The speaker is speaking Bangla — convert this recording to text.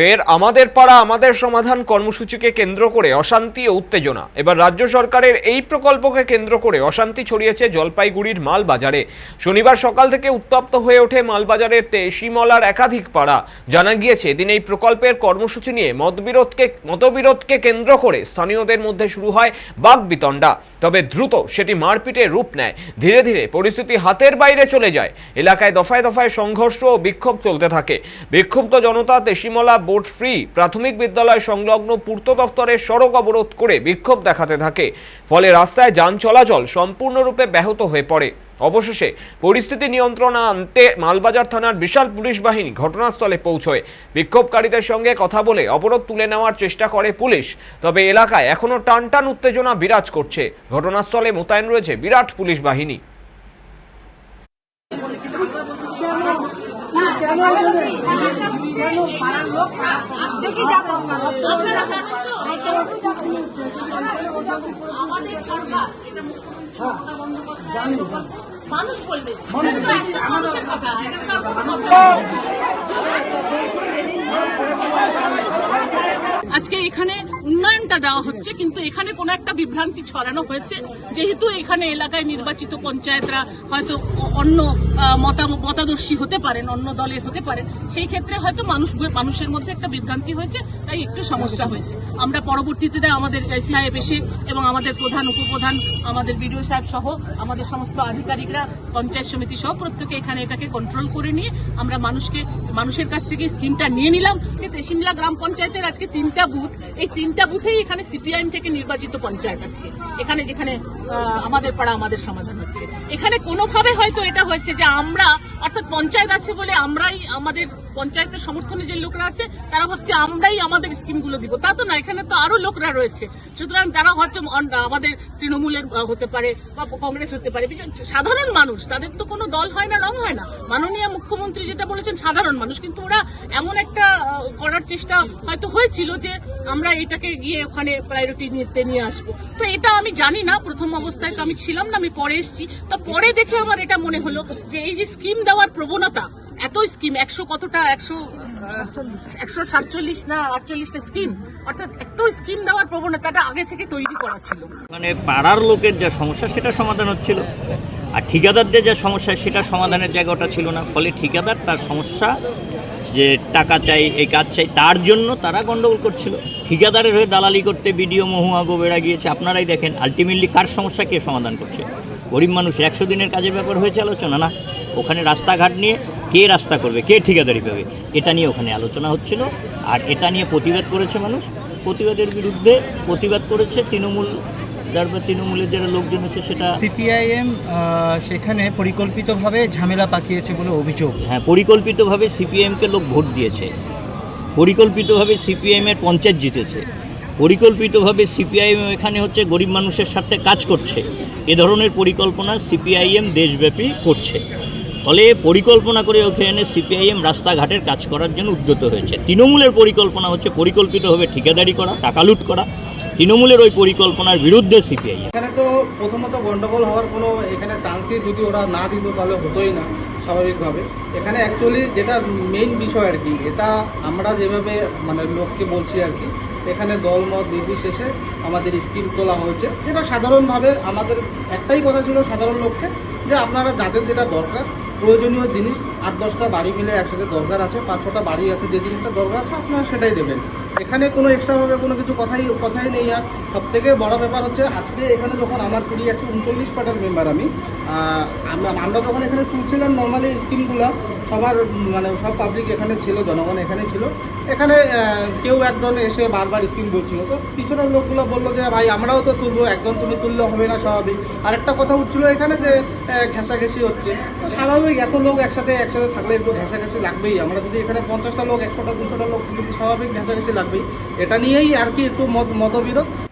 ফের আমাদের পাড়া, আমাদের সমাধান কর্মসূচিকে কেন্দ্র করে অশান্তি ও উত্তেজনা। এবার রাজ্য সরকারের এই প্রকল্পকে কেন্দ্র করে অশান্তি ছড়িয়েছে জলপাইগুড়ির মালবাজারে। শনিবার সকাল থেকে উত্তপ্ত হয়ে ওঠে মালবাজারের তেশিমলার একাধিক পাড়া। জানা গিয়েছে, এদিন এই প্রকল্পের কর্মসূচি নিয়ে মতবিরোধকে মতবিরোধকে কেন্দ্র করে স্থানীয়দের মধ্যে শুরু হয় বাগবিতণ্ডা। তবে দ্রুত সেটি মারপিটে রূপ নেয়। ধীরে ধীরে পরিস্থিতি হাতের বাইরে চলে যায়। এলাকায় দফায় দফায় সংঘর্ষ ও বিক্ষোভ চলতে থাকে। বিক্ষুব্ধ জনতা তেশিমলা বোর্ড ফ্রি। প্রাথমিক বিদ্যালয় সংলগ্ন পূর্ত দপ্তরের সড়ক অবরোধ করে বিক্ষোভ দেখাতে থাকে। ফলে রাস্তায় যান চলাচল সম্পূর্ণরূপে ব্যাহত হয়ে পড়ে। অবশেষে পরিস্থিতি নিয়ন্ত্রণে আনতে মালবাজার থানার বিশাল পুলিশ বাহিনী ঘটনাস্থলে পৌঁছয়। বিক্ষোভকারীদের সঙ্গে কথা বলে অবরোধ তুলে নেওয়ার চেষ্টা করে পুলিশ। তবে এলাকায় এখনও টানটান উত্তেজনা বিরাজ করছে। ঘটনাস্থলে মোতায়েন রয়েছে বিরাট পুলিশ বাহিনী। দেখি যাব আমাদের সরকার এটা প্রকল্প। মানুষ বলবে। মানুষের কথা এটা তো আর কোনো কথা না। আজকে এখানে উন্নয়নটা দেওয়া হচ্ছে, কিন্তু এখানে কোনো একটা বিভ্রান্তি ছড়ানো হয়েছে। যেহেতু এখানে এলাকায় নির্বাচিত পঞ্চায়েতরা হয়তো অন্য মতাদর্শী হতে পারেন, অন্য দলের হতে পারেন, সেই ক্ষেত্রে হয়তো মানুষ, মানুষের মধ্যে একটা বিভ্রান্তি হয়েছে, তাই একটু সমস্যা হয়েছে। আমরা পরবর্তীতে আমাদের সাহেব এসে এবং আমাদের প্রধান, উপপ্রধান, আমাদের বিডিও সাহেব সহ আমাদের সমস্ত আধিকারিকরা, পঞ্চায়েত সমিতি সহ প্রত্যেকে এখানে এটাকে কন্ট্রোল করে নিয়ে আমরা মানুষকে, মানুষের কাছ থেকে স্কিমটা নিয়ে নিলাম। সিমলা গ্রাম পঞ্চায়েতের আজকে তিনটা বুথ এই তিনটা বুথেই এখানে সিপিআইএম থেকে নির্বাচিত পঞ্চায়েত আজকে। এখানে যেখানে আমাদের পাড়া, আমাদের সমাধান হচ্ছে। এখানে কোনোভাবে হয়তো এটা হয়েছে যে আমরা, অর্থাৎ পঞ্চায়েত আছে বলে আমরাই আমাদের পঞ্চায়েতের সমর্থনে যে লোকরা আছে, তারা ভাবছে, আমরাই আমাদের স্কিমগুলো দিব। তা তো না, এখানে তো আরও লোকরা রয়েছে। সুতরাং তারা হয়তো আমাদের তৃণমূলের হতে পারে বা কংগ্রেস হতে পারে। সাধারণ মানুষ, তাদের তো কোনো দল হয় না, রং হয় না। মাননীয় মুখ্যমন্ত্রী যেটা বলেছেন, সাধারণ মানুষ। কিন্তু ওরা এমন একটা করার চেষ্টা হয়তো হয়েছিল যে, আমরা এটাকে গিয়ে ওখানে প্রায়োরিটি নিতে নিয়ে আসব। তো এটা আমি জানি না, প্রথম অবস্থায় তো আমি ছিলাম না, আমি পরে এসেছি। তা পরে দেখে আমার এটা মনে হলো যে, এই যে স্কিম দেওয়ার প্রবণতা এত স্কিম একশো কতটা, একশো একশো সাতচল্লিশ না, আটচল্লিশটা স্কিম অর্থাৎ এত স্কিম দেওয়ার প্রবণতাটা আগে থেকে তৈরি করা ছিল। মানে পাড়ার লোকের যা সমস্যা, সেটা সমাধান হচ্ছিল। আর ঠিকাদারদের যা সমস্যা, সেটা সমাধানের জায়গাটা ছিল না। ফলে ঠিকাদার তার সমস্যা, যে টাকা চাই, এই কাজ চাই, তার জন্য তারা গন্ডগোল করছিল। ঠিকাদারের হয়ে দালালি করতে বিডিও মহুয়া গোবেরা গিয়েছে। আপনারাই দেখেন আলটিমেটলি কার সমস্যা, কে সমাধান করছে? গরিব মানুষ একশো দিনের কাজের ব্যাপার হয়েছে আলোচনা, না? ওখানে রাস্তাঘাট নিয়ে কে রাস্তা করবে কে ঠিকাদারি পাবে এটা নিয়ে ওখানে আলোচনা হচ্ছিল। আর এটা নিয়ে প্রতিবাদ করেছে মানুষ। প্রতিবাদের বিরুদ্ধে প্রতিবাদ করেছে তৃণমূল তারপর তৃণমূলের যারা লোকজন আছে সেটা সিপিআইএম সেখানে পরিকল্পিতভাবে ঝামেলা পাকিয়েছে বলে অভিযোগ। হ্যাঁ পরিকল্পিতভাবে সিপিএমকে লোক ভোট দিয়েছে। পরিকল্পিতভাবে সিপিএমের পঞ্চায়েত জিতেছে। পরিকল্পিতভাবে সিপিআইএম এখানে হচ্ছে গরিব মানুষের সাথে কাজ করছে। এ ধরনের পরিকল্পনা সিপিআইএম দেশব্যাপী করছে। ফলে পরিকল্পনা করে ওখানে সিপিআইএম রাস্তাঘাটের কাজ করার জন্য উদ্যত হয়েছে। তৃণমূলের পরিকল্পনা হচ্ছে পরিকল্পিতভাবে ঠিকাদারি করা, টাকা লুট করা। তৃণমূলের ওই পরিকল্পনার বিরুদ্ধে সিপিআই এখানে তো প্রথমত গন্ডগোল হওয়ার কোনো এখানে চান্সই যদি ওরা না দিত তাহলে হতোই না, স্বাভাবিকভাবে। এখানে অ্যাকচুয়ালি যেটা মেইন বিষয় আর কি, এটা আমরা যেভাবে মানে লোককে বলছি আর কি, এখানে দলমত নির্বিশেষে আমাদের স্কিম তোলা হয়েছে। যেটা সাধারণভাবে আমাদের একটাই কথা ছিল সাধারণ লোককে, যে আপনারা যাদের যেটা দরকার প্রয়োজনীয় জিনিস আট দশটা বাড়ি মিলে একসাথে দরকার আছে, পাঁচ ছটা বাড়ি আছে, যে জিনিসটা দরকার আছে আপনারা সেটাই দেবেন। এখানে কোনো এক্সট্রাভাবে কোনো কিছু কথাই কথাই নেই আর। সব থেকে বড় ব্যাপার হচ্ছে, আজকে এখানে যখন আমার কুড়ি, একশো উনচল্লিশ পার্টের মেম্বার আমি আমরা যখন এখানে তুলছিলাম নর্মালি স্কিমগুলো সবার মানে সব পাবলিক এখানে ছিল, জনগণ এখানে ছিল। এখানে কেউ একজন এসে বারবার স্কিম বলছিল। তো পিছনের লোকগুলো বলল যে, ভাই, আমরাও তো তুলবো একজন তুমি তুললে হবে না স্বাভাবিক। আর একটা কথা উঠছিল এখানে যে ঘেঁষাঘেঁষি হচ্ছে। তো স্বাভাবিক এত লোক একসাথে একসাথে থাকলে একটু ঘেঁষাঘেঁষি লাগবেই। আমরা যদি এখানে পঞ্চাশটা লোক, একশোটা, দুশোটা লোক, কিন্তু স্বাভাবিক ঘেঁষাঘেঁষি লাগবেই। এটা নিয়েই আর কি একটু মত মতবিরোধ।